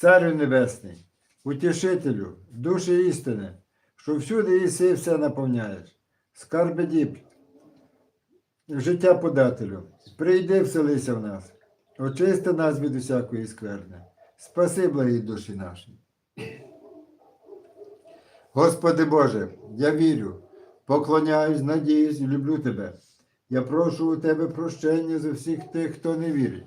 Царю Небесний, утішителю, душі істини, що всюди єси все наповняєш, скарби діб, життя подателю, прийди вселися в нас, очисти нас від усякої скверни, спаси благі душі наші. Господи Боже, я вірю, поклоняюсь, надіюсь люблю Тебе. Я прошу у Тебе прощення за всіх тих, хто не вірить,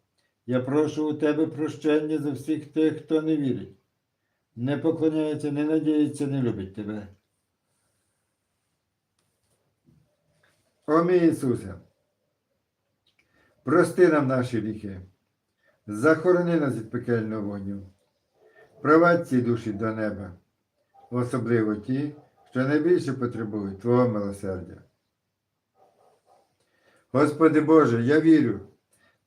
Я прошу у Тебе прощення за всіх тих, хто не вірить. Не поклоняється, не надіється, не любить Тебе. О мій Ісусе, прости нам наші гріхи, захорони нас від пекельного вогню, провадь ці душі до неба, особливо ті, що найбільше потребують Твого милосердя. Господи Боже, я вірю,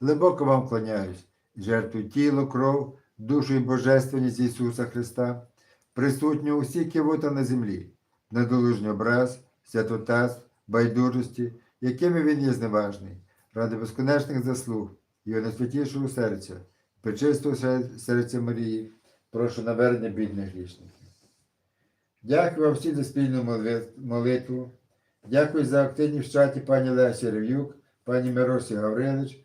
Глибоко вам клоняюсь, жертву тіло, кров, душу і божественність Ісуса Христа, присутню усі кивота на землі, недолужній образ, святотаз, байдужості, якими він є зневажний, ради безконечних заслуг, його найсвятішого серця, причистого серця Марії, прошу навернення бідних грішників. Дякую вам всім за спільну молитву. Дякую за активність в чаті пані Лесі Рев'юк, пані Миросі Гаврилич